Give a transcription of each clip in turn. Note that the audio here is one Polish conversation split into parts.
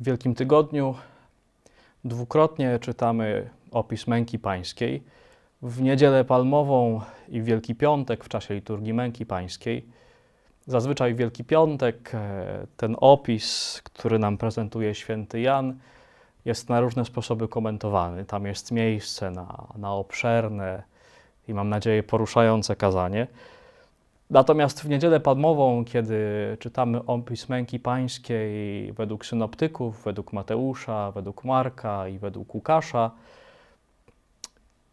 W Wielkim Tygodniu dwukrotnie czytamy opis męki pańskiej. W Niedzielę Palmową i w Wielki Piątek w czasie liturgii męki pańskiej. Zazwyczaj w Wielki Piątek e, ten opis, który nam prezentuje święty Jan, jest na różne sposoby komentowany. Tam jest miejsce na, na obszerne i mam nadzieję poruszające kazanie. Natomiast w Niedzielę Palmową, kiedy czytamy opis męki pańskiej według synoptyków, według Mateusza, według Marka i według Łukasza,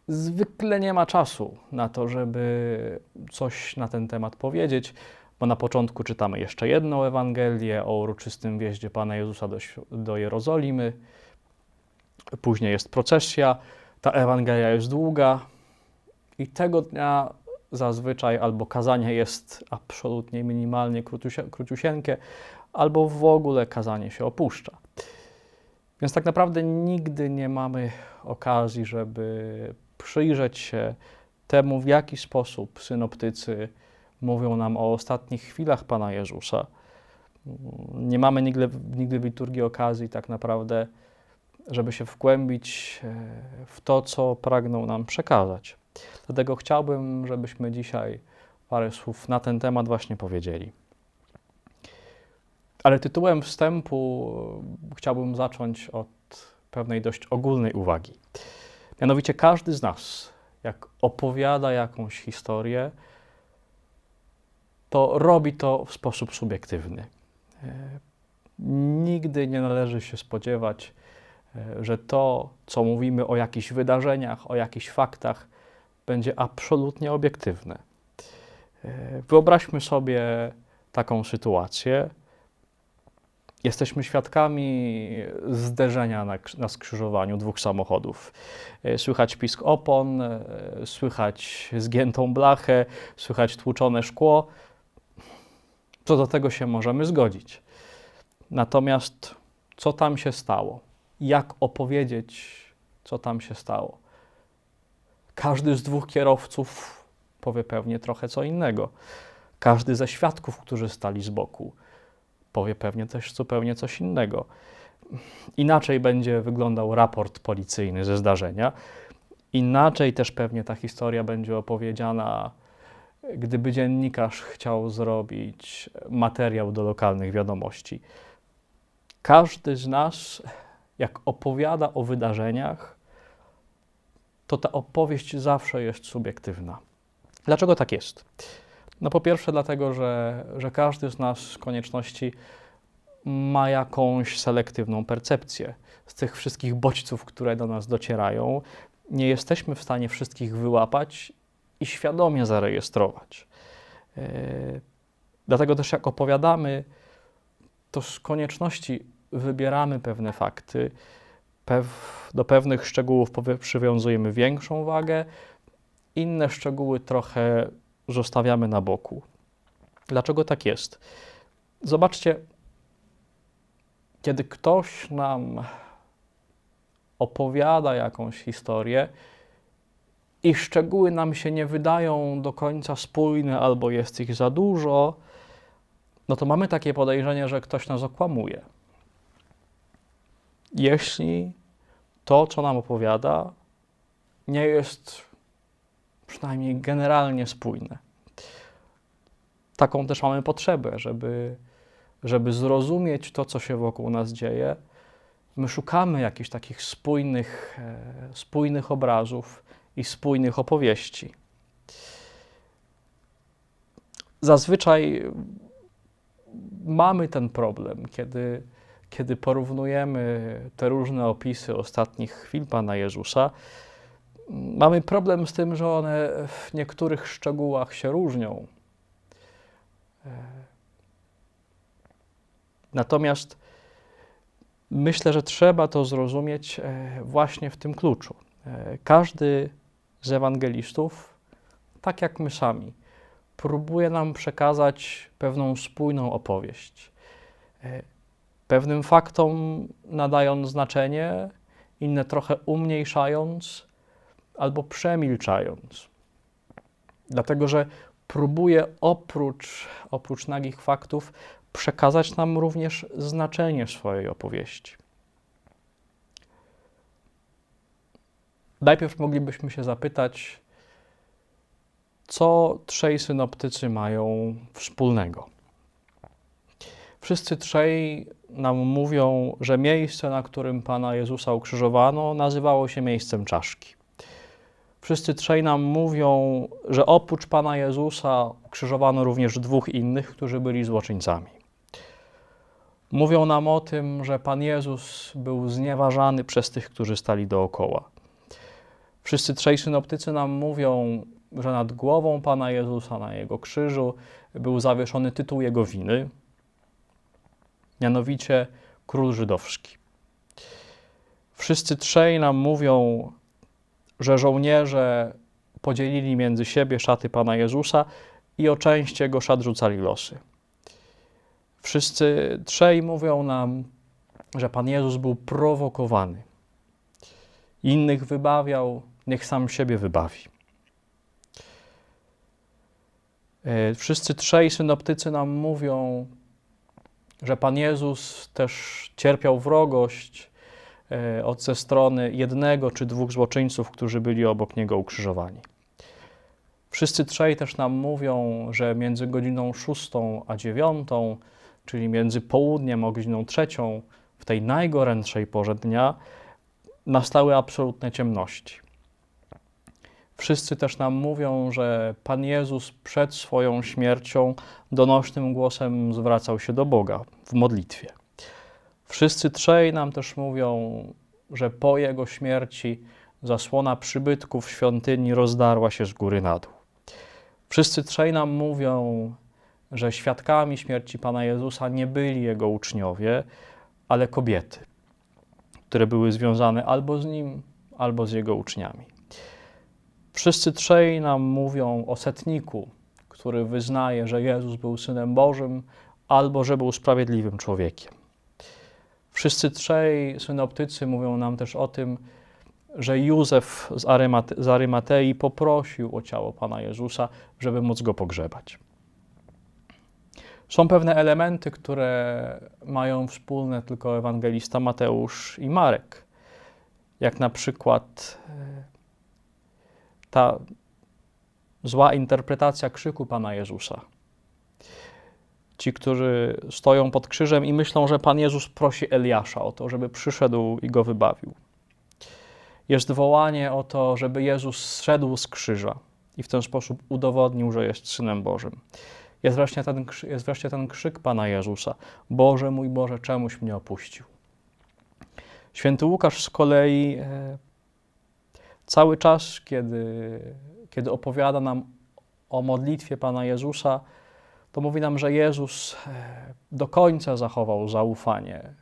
zwykle nie ma czasu na to, żeby coś na ten temat powiedzieć, bo na początku czytamy jeszcze jedną Ewangelię o uroczystym wjeździe Pana Jezusa do, do Jerozolimy, później jest procesja, ta Ewangelia jest długa i tego dnia zazwyczaj albo kazanie jest absolutnie minimalnie króciusie- króciusieńkie, albo w ogóle kazanie się opuszcza. Więc tak naprawdę nigdy nie mamy okazji, żeby przyjrzeć się temu, w jaki sposób synoptycy mówią nam o ostatnich chwilach Pana Jezusa. Nie mamy nigdy, nigdy w liturgii okazji tak naprawdę, żeby się wgłębić e, w to, co pragną nam przekazać. Dlatego chciałbym, żebyśmy dzisiaj parę słów na ten temat właśnie powiedzieli. Ale tytułem wstępu e, chciałbym zacząć od pewnej dość ogólnej uwagi. Mianowicie każdy z nas, jak opowiada jakąś historię, to robi to w sposób subiektywny. E, Nigdy nie należy się spodziewać, e, że to, co mówimy o jakichś wydarzeniach, o jakichś faktach, będzie absolutnie obiektywne. Wyobraźmy sobie taką sytuację. Jesteśmy świadkami zderzenia na, na skrzyżowaniu dwóch samochodów. E, Słychać pisk opon, e, słychać zgiętą blachę, słychać tłuczone szkło. Co do tego się możemy zgodzić. Natomiast co tam się stało? Jak opowiedzieć, co tam się stało? Każdy z dwóch kierowców powie pewnie trochę co innego. Każdy ze świadków, którzy stali z boku, powie pewnie też zupełnie coś innego. Inaczej będzie wyglądał raport policyjny ze zdarzenia. Inaczej też pewnie ta historia będzie opowiedziana, gdyby dziennikarz chciał zrobić materiał do lokalnych wiadomości. Każdy z nas, jak opowiada o wydarzeniach, to ta opowieść zawsze jest subiektywna. Dlaczego tak jest? No po pierwsze dlatego, że, że każdy z nas z konieczności ma jakąś selektywną percepcję. Z tych wszystkich bodźców, które do nas docierają, nie jesteśmy w stanie wszystkich wyłapać i świadomie zarejestrować. Yy, Dlatego też jak opowiadamy, to z konieczności wybieramy pewne fakty, do pewnych szczegółów przywiązujemy większą wagę, inne szczegóły trochę zostawiamy na boku. Dlaczego tak jest? Zobaczcie, kiedy ktoś nam opowiada jakąś historię i szczegóły nam się nie wydają do końca spójne albo jest ich za dużo, no to mamy takie podejrzenie, że ktoś nas okłamuje. Jeśli to, co nam opowiada, nie jest przynajmniej generalnie spójne. Taką też mamy potrzebę, żeby, żeby zrozumieć to, co się wokół nas dzieje. My szukamy jakichś takich spójnych, e, spójnych obrazów i spójnych opowieści. Zazwyczaj mamy ten problem, kiedy, kiedy porównujemy te różne opisy ostatnich chwil Pana Jezusa. Mamy problem z tym, że one w niektórych szczegółach się różnią. E, Natomiast myślę, że trzeba to zrozumieć e, właśnie w tym kluczu. E, Każdy z ewangelistów, tak jak my sami, próbuje nam przekazać pewną spójną opowieść. Pewnym faktom nadając znaczenie, inne trochę umniejszając albo przemilczając. Dlatego, że próbuje oprócz, oprócz nagich faktów przekazać nam również znaczenie swojej opowieści. Najpierw moglibyśmy się zapytać, co trzej synoptycy mają wspólnego. Wszyscy trzej nam mówią, że miejsce, na którym Pana Jezusa ukrzyżowano, nazywało się miejscem czaszki. Wszyscy trzej nam mówią, że oprócz Pana Jezusa ukrzyżowano również dwóch innych, którzy byli złoczyńcami. Mówią nam o tym, że Pan Jezus był znieważany przez tych, którzy stali dookoła. Wszyscy trzej synoptycy nam mówią, że nad głową Pana Jezusa na Jego krzyżu był zawieszony tytuł Jego winy, mianowicie Król Żydowski. Wszyscy trzej nam mówią, że żołnierze podzielili między siebie szaty Pana Jezusa i o część Jego szat rzucali losy. Wszyscy trzej mówią nam, że Pan Jezus był prowokowany. Innych wybawiał, niech sam siebie wybawi. E, wszyscy trzej synoptycy nam mówią, że Pan Jezus też cierpiał wrogość e, od ze strony jednego czy dwóch złoczyńców, którzy byli obok Niego ukrzyżowani. Wszyscy trzej też nam mówią, że między godziną szóstą a dziewiątą, czyli między południem a godziną trzecią, w tej najgorętszej porze dnia, nastały absolutne ciemności. Wszyscy też nam mówią, że Pan Jezus przed swoją śmiercią donośnym głosem zwracał się do Boga w modlitwie. Wszyscy trzej nam też mówią, że po Jego śmierci zasłona przybytków świątyni rozdarła się z góry na dół. Wszyscy trzej nam mówią, że świadkami śmierci Pana Jezusa nie byli Jego uczniowie, ale kobiety, które były związane albo z Nim, albo z Jego uczniami. Wszyscy trzej nam mówią o setniku, który wyznaje, że Jezus był Synem Bożym albo że był sprawiedliwym człowiekiem. Wszyscy trzej synoptycy mówią nam też o tym, że Józef z, Arymate z Arymatei poprosił o ciało Pana Jezusa, żeby móc go pogrzebać. Są pewne elementy, które mają wspólne tylko ewangelista Mateusz i Marek, jak na przykład ta zła interpretacja krzyku Pana Jezusa. Ci, którzy stoją pod krzyżem i myślą, że Pan Jezus prosi Eliasza o to, żeby przyszedł i go wybawił. Jest wołanie o to, żeby Jezus zszedł z krzyża i w ten sposób udowodnił, że jest Synem Bożym. Jest wreszcie ten, jest wreszcie ten krzyk Pana Jezusa: Boże mój Boże, czemuś mnie opuścił. Święty Łukasz z kolei e, Cały czas, kiedy, kiedy opowiada nam o modlitwie Pana Jezusa, to mówi nam, że Jezus e, do końca zachował zaufanie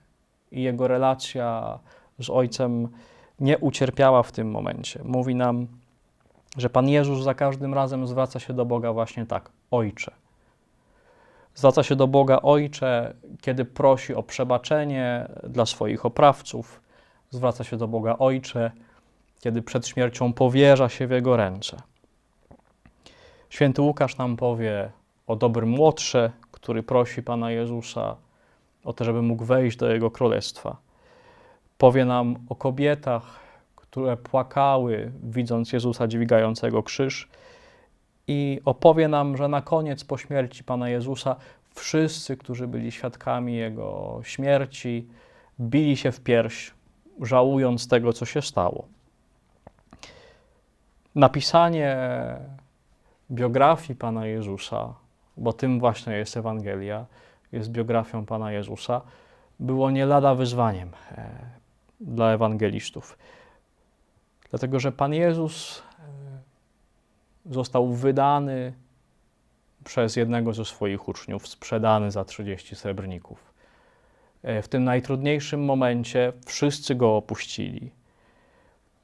i jego relacja z Ojcem nie ucierpiała w tym momencie. Mówi nam, że Pan Jezus za każdym razem zwraca się do Boga właśnie tak: Ojcze. Zwraca się do Boga Ojcze, kiedy prosi o przebaczenie dla swoich oprawców. Zwraca się do Boga Ojcze, kiedy przed śmiercią powierza się w Jego ręce. Święty Łukasz nam powie o dobrym młodsze, który prosi Pana Jezusa o to, żeby mógł wejść do Jego królestwa. Powie nam o kobietach, które płakały, widząc Jezusa dźwigającego krzyż, i opowie nam, że na koniec po śmierci Pana Jezusa wszyscy, którzy byli świadkami Jego śmierci, bili się w pierś, żałując tego, co się stało napisanie biografii Pana Jezusa, bo tym właśnie jest Ewangelia, jest biografią Pana Jezusa, było nie lada wyzwaniem e, dla ewangelistów. Dlatego, że Pan Jezus e, został wydany przez jednego ze swoich uczniów, sprzedany za 30 srebrników. E, w tym najtrudniejszym momencie wszyscy go opuścili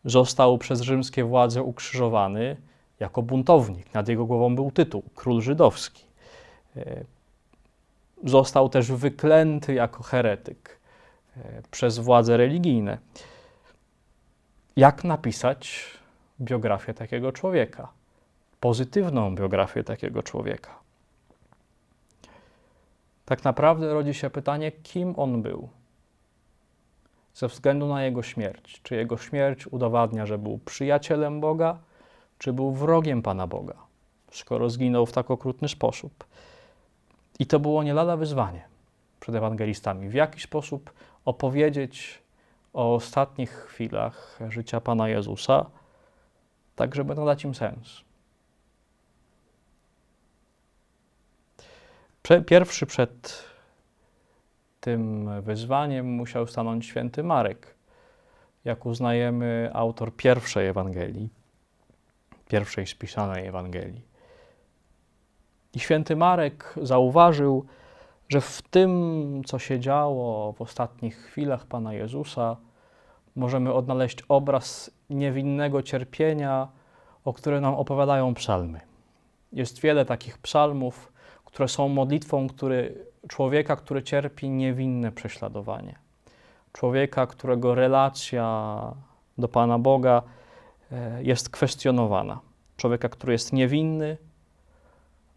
został przez rzymskie władze ukrzyżowany jako buntownik. Nad jego głową był tytuł król żydowski. E, został też wyklęty jako heretyk e, przez władze religijne. Jak napisać biografię takiego człowieka? Pozytywną biografię takiego człowieka. tak naprawdę rodzi się pytanie, kim on był. Ze względu na jego śmierć. Czy jego śmierć udowadnia, że był przyjacielem Boga, czy był wrogiem Pana Boga, skoro zginął w tak okrutny sposób. I to było nie lada wyzwanie przed ewangelistami. W jaki sposób opowiedzieć o ostatnich chwilach życia Pana Jezusa, tak żeby nadać im sens. Pierwszy przed tym wyzwaniem musiał stanąć święty Marek, jak uznajemy autor pierwszej Ewangelii, pierwszej spisanej Ewangelii. I święty Marek zauważył, że w tym, co się działo w ostatnich chwilach Pana Jezusa, możemy odnaleźć obraz niewinnego cierpienia, o którym nam opowiadają psalmy. Jest wiele takich psalmów, które są modlitwą który, człowieka, który cierpi niewinne prześladowanie. Człowieka, którego relacja do Pana Boga e, jest kwestionowana. Człowieka, który jest niewinny,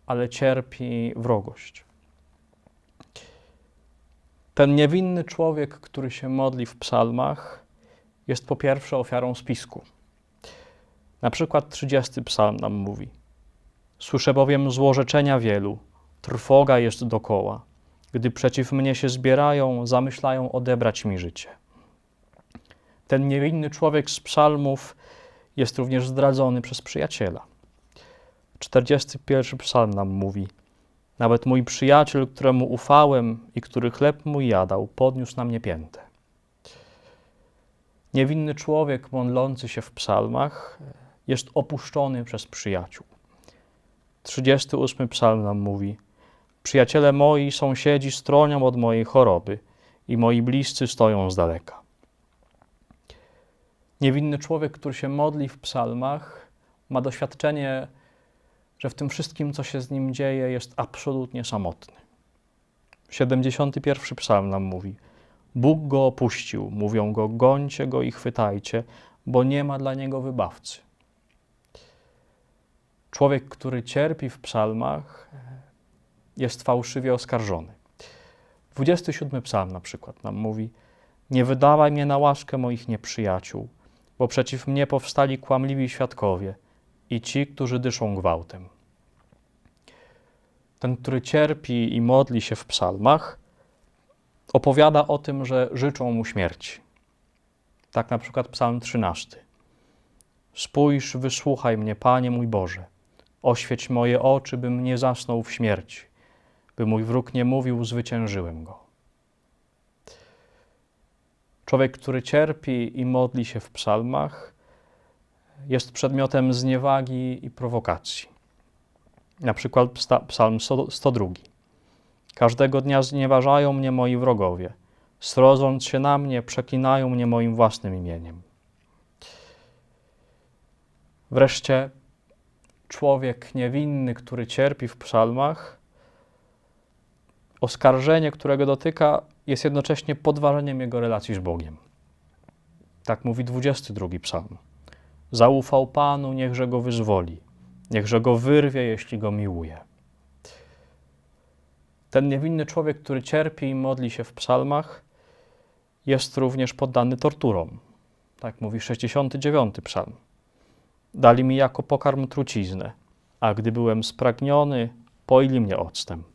ale cierpi wrogość. Ten niewinny człowiek, który się modli w psalmach, jest po pierwsze ofiarą spisku. Na przykład 30 psalm nam mówi: Słyszę bowiem złorzeczenia wielu, trwoga jest dokoła. Gdy przeciw mnie się zbierają, zamyślają odebrać mi życie. Ten niewinny człowiek z psalmów jest również zdradzony przez przyjaciela. 41 psalm nam mówi: Nawet mój przyjaciel, któremu ufałem i który chleb mój jadał, podniósł na mnie piętę. Niewinny człowiek modlący się w psalmach jest opuszczony przez przyjaciół. 38 psalm nam mówi: Przyjaciele moi, sąsiedzi stronią od mojej choroby i moi bliscy stoją z daleka. Niewinny człowiek, który się modli w psalmach, ma doświadczenie, że w tym wszystkim, co się z nim dzieje, jest absolutnie samotny. 71 psalm nam mówi: Bóg go opuścił, mówią go, gońcie go i chwytajcie, bo nie ma dla niego wybawcy. Człowiek, który cierpi w psalmach, jest fałszywie oskarżony. 27 psalm na przykład nam mówi: Nie wydawaj mnie na łaskę moich nieprzyjaciół, bo przeciw mnie powstali kłamliwi świadkowie i ci, którzy dyszą gwałtem. Ten, który cierpi i modli się w psalmach, opowiada o tym, że życzą mu śmierci. Tak na przykład Psalm 13. Spójrz, wysłuchaj mnie, Panie mój Boże. Oświeć moje oczy, bym nie zasnął w śmierci. By mój wróg nie mówił, zwyciężyłem go. Człowiek, który cierpi i modli się w psalmach, jest przedmiotem zniewagi i prowokacji. Na przykład Psalm 102. Każdego dnia znieważają mnie moi wrogowie. Srodząc się na mnie, przekinają mnie moim własnym imieniem. Wreszcie człowiek niewinny, który cierpi w psalmach, oskarżenie, którego dotyka, jest jednocześnie podważeniem jego relacji z Bogiem. Tak mówi 22 psalm. Zaufał Panu, niechże go wyzwoli, niechże go wyrwie, jeśli go miłuje. Ten niewinny człowiek, który cierpi i modli się w psalmach, jest również poddany torturom. Tak mówi 69 psalm. Dali mi jako pokarm truciznę, a gdy byłem spragniony, poili mnie octem.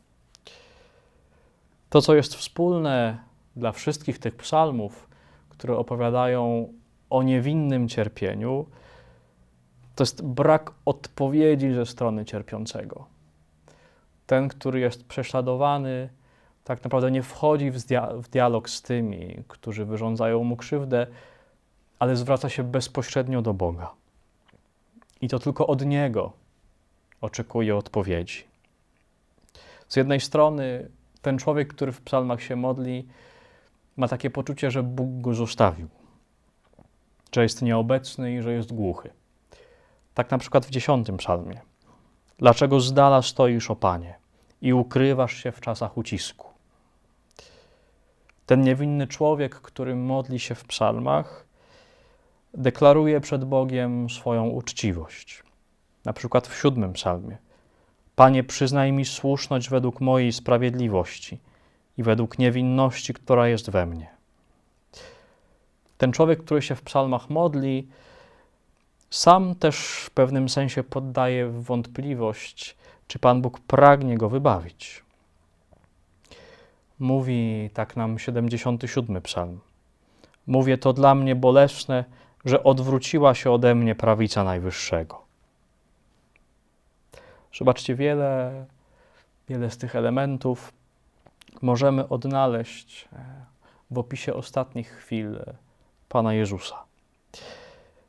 To, co jest wspólne dla wszystkich tych psalmów, które opowiadają o niewinnym cierpieniu, to jest brak odpowiedzi ze strony cierpiącego ten, który jest prześladowany, tak naprawdę nie wchodzi w, w dialog z tymi, którzy wyrządzają mu krzywdę, ale zwraca się bezpośrednio do Boga. I to tylko od Niego oczekuje odpowiedzi. Z jednej strony ten człowiek, który w psalmach się modli, ma takie poczucie, że Bóg go zostawił, że jest nieobecny i że jest głuchy. Tak na przykład w dziesiątym psalmie. Dlaczego z dala stoisz, o Panie, i ukrywasz się w czasach ucisku? Ten niewinny człowiek, który modli się w psalmach, deklaruje przed Bogiem swoją uczciwość. Na przykład w siódmym psalmie. Panie, przyznaj mi słuszność według mojej sprawiedliwości i według niewinności, która jest we mnie. Ten człowiek, który się w psalmach modli, sam też w pewnym sensie poddaje wątpliwość, czy Pan Bóg pragnie go wybawić. Mówi tak nam 77 psalm. Mówię to dla mnie bolesne, że odwróciła się ode mnie prawica Najwyższego. Zobaczcie, wiele, wiele z tych elementów możemy odnaleźć e, w opisie ostatnich chwil Pana Jezusa.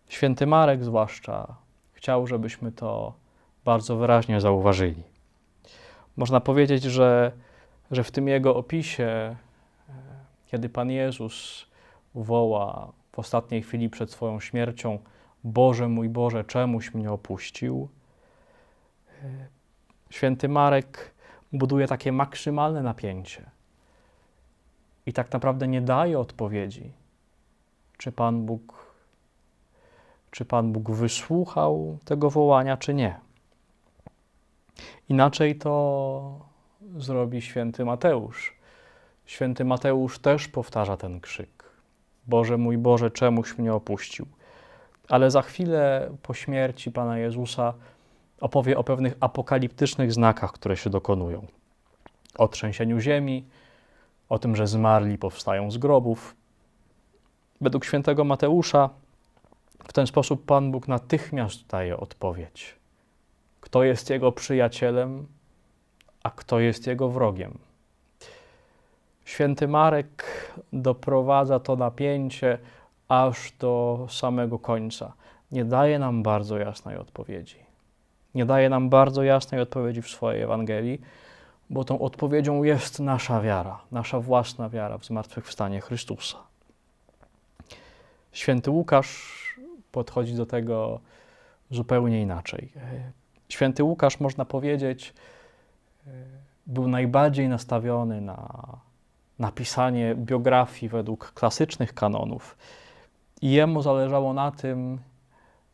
Święty Marek zwłaszcza chciał, żebyśmy to bardzo wyraźnie zauważyli. Można powiedzieć, że, że w tym jego opisie, e, kiedy Pan Jezus woła w ostatniej chwili przed swoją śmiercią: Boże mój Boże, czemuś mnie opuścił? E, święty Marek buduje takie maksymalne napięcie i tak naprawdę nie daje odpowiedzi, czy Pan Bóg, czy Pan Bóg wysłuchał tego wołania, czy nie. Inaczej to zrobi święty Mateusz. Święty Mateusz też powtarza ten krzyk. Boże mój Boże, czemuś mnie opuścił. Ale za chwilę po śmierci Pana Jezusa opowie o pewnych apokaliptycznych znakach, które się dokonują. O trzęsieniu ziemi, o tym, że zmarli powstają z grobów. Według świętego Mateusza w ten sposób Pan Bóg natychmiast daje odpowiedź. Kto jest jego przyjacielem, a kto jest jego wrogiem. Święty Marek doprowadza to napięcie aż do samego końca. Nie daje nam bardzo jasnej odpowiedzi. Nie daje nam bardzo jasnej odpowiedzi w swojej Ewangelii, bo tą odpowiedzią jest nasza wiara, nasza własna wiara w zmartwychwstanie Chrystusa. Święty Łukasz podchodzi do tego zupełnie inaczej. Święty Łukasz, można powiedzieć, był najbardziej nastawiony na napisanie biografii według klasycznych kanonów. I jemu zależało na tym,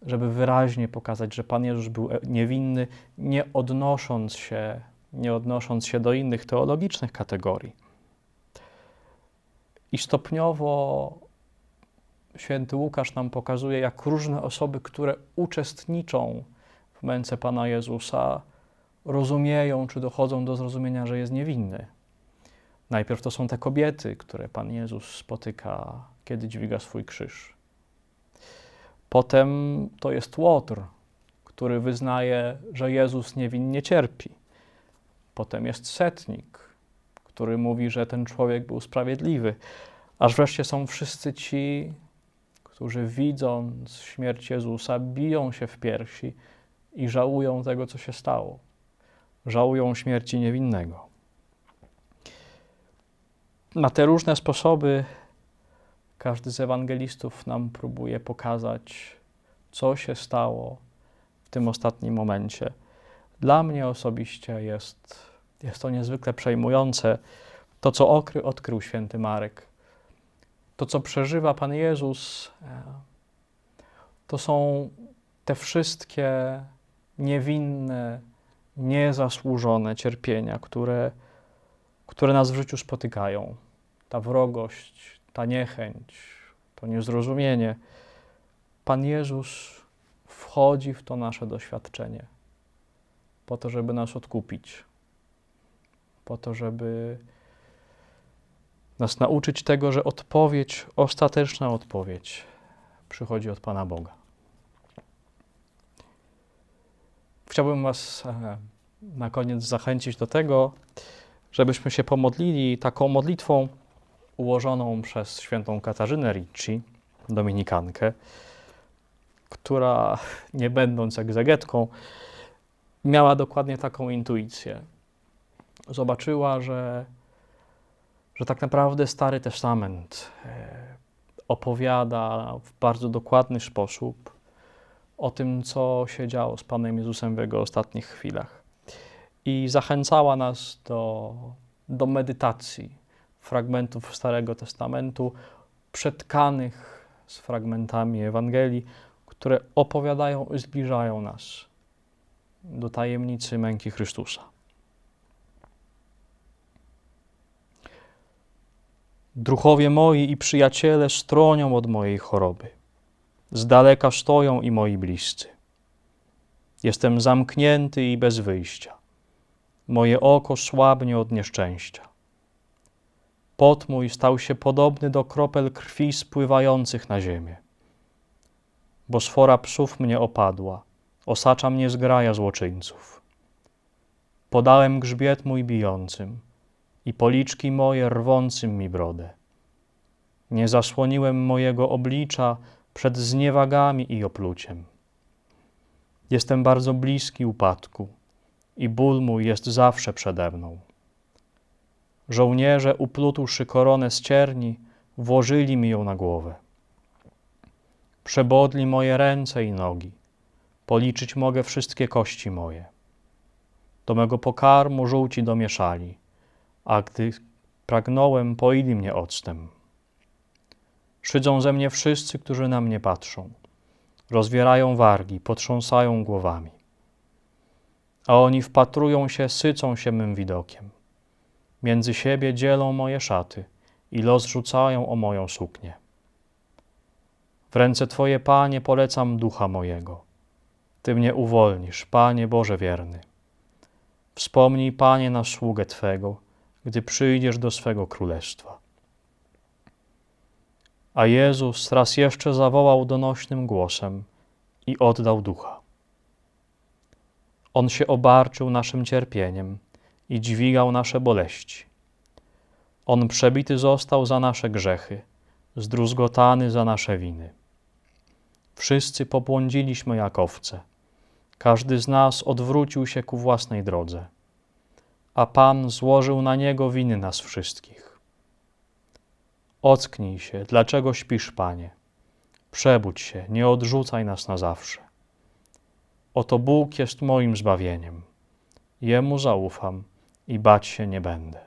żeby wyraźnie pokazać, że Pan Jezus był niewinny, nie odnosząc się, nie odnosząc się do innych teologicznych kategorii. I stopniowo święty Łukasz nam pokazuje, jak różne osoby, które uczestniczą w męce Pana Jezusa, rozumieją czy dochodzą do zrozumienia, że jest niewinny. Najpierw to są te kobiety, które Pan Jezus spotyka, kiedy dźwiga swój krzyż. Potem to jest Łotr, który wyznaje, że Jezus niewinnie cierpi. Potem jest setnik, który mówi, że ten człowiek był sprawiedliwy. Aż wreszcie są wszyscy ci, którzy widząc śmierć Jezusa, biją się w piersi i żałują tego, co się stało. Żałują śmierci niewinnego. Na te różne sposoby każdy z ewangelistów nam próbuje pokazać, co się stało w tym ostatnim momencie. Dla mnie osobiście jest, jest to niezwykle przejmujące. To, co okry, odkrył święty Marek, to, co przeżywa Pan Jezus, e, to są te wszystkie niewinne, niezasłużone cierpienia, które, które nas w życiu spotykają. Ta wrogość, ta niechęć, to niezrozumienie. Pan Jezus wchodzi w to nasze doświadczenie po to, żeby nas odkupić, po to, żeby nas nauczyć tego, że odpowiedź, ostateczna odpowiedź przychodzi od Pana Boga. Chciałbym Was e, na koniec zachęcić do tego, żebyśmy się pomodlili taką modlitwą ułożoną przez świętą Katarzynę Ricci, dominikankę, która, nie będąc egzegetką, miała dokładnie taką intuicję. Zobaczyła, że, że tak naprawdę Stary Testament e, opowiada w bardzo dokładny sposób o tym, co się działo z Panem Jezusem w Jego ostatnich chwilach. I zachęcała nas do, do medytacji fragmentów Starego Testamentu, przetkanych z fragmentami Ewangelii, które opowiadają i zbliżają nas do tajemnicy męki Chrystusa. Druchowie moi i przyjaciele stronią od mojej choroby. Z daleka stoją i moi bliscy. Jestem zamknięty i bez wyjścia. Moje oko słabnie od nieszczęścia. Pot mój stał się podobny do kropel krwi spływających na ziemię. Bo sfora psów mnie opadła, osacza mnie zgraja złoczyńców. Podałem grzbiet mój bijącym i policzki moje rwącym mi brodę. Nie zasłoniłem mojego oblicza przed zniewagami i opluciem. Jestem bardzo bliski upadku i ból mój jest zawsze przede mną. Żołnierze, uplutłszy koronę z cierni, włożyli mi ją na głowę. Przebodli moje ręce i nogi. Policzyć mogę wszystkie kości moje. Do mego pokarmu żółci domieszali, a gdy pragnąłem, poili mnie octem. Szydzą ze mnie wszyscy, którzy na mnie patrzą. Rozwierają wargi, potrząsają głowami. A oni wpatrują się, sycą się mym widokiem. Między siebie dzielą moje szaty i los rzucają o moją suknię. W ręce Twoje, Panie, polecam ducha mojego. Ty mnie uwolnisz, Panie Boże wierny. Wspomnij, Panie, na sługę Twego, gdy przyjdziesz do swego królestwa. A Jezus raz jeszcze zawołał donośnym głosem i oddał ducha. On się obarczył naszym cierpieniem i dźwigał nasze boleści. On przebity został za nasze grzechy, zdruzgotany za nasze winy. Wszyscy pobłądziliśmy jak owce. Każdy z nas odwrócił się ku własnej drodze, a Pan złożył na niego winy nas wszystkich. Ocknij się, dlaczego śpisz, Panie? Przebudź się, nie odrzucaj nas na zawsze. Oto Bóg jest moim zbawieniem. Jemu zaufam i bać się nie będę.